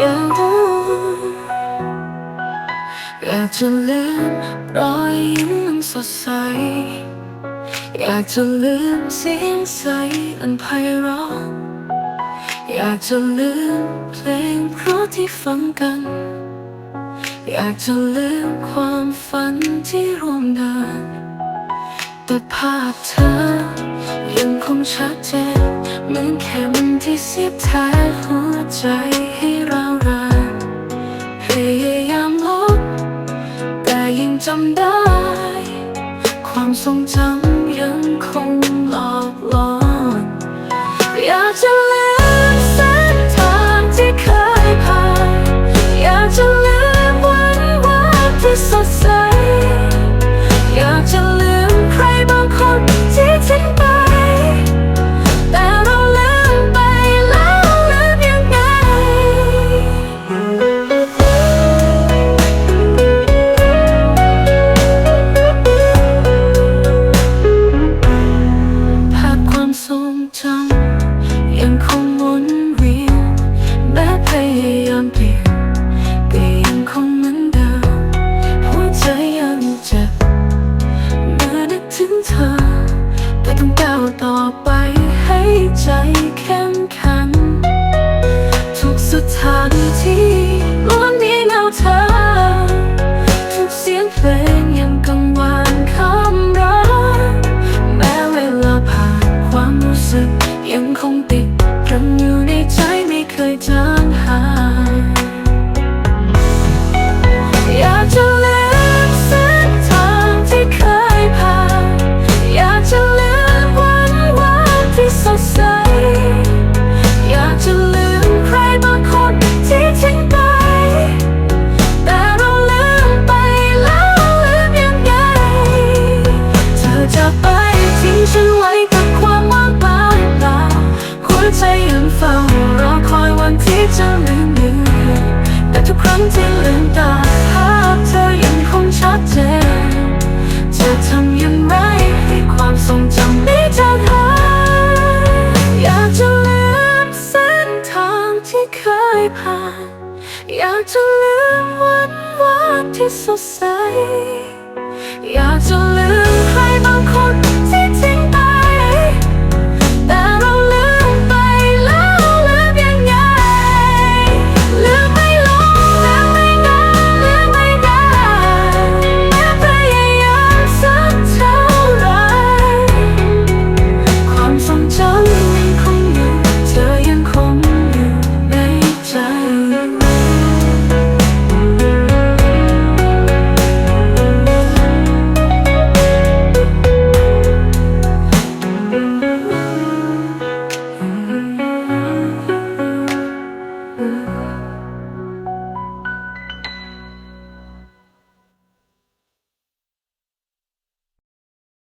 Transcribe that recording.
อยางนั้อยากจะลืมรอยยิ้มอันสดใส อยากจะลืมเสียงใสอันไพเราะอยากจะลืมเพลงเพราะที่ฟังกัน อยากจะลืมความฝันที่ร่วมเดินแต่ภาพเธอ ยังคงชัดเจนเหมือนแค่มที่เสียบแทนหัวใจให้เรารักพยายามลบแต่ยังจำได้ ความทรงจำยังคงหลอกหลอน อยากจะลืมวันวานที่สดใส อยากจะลืม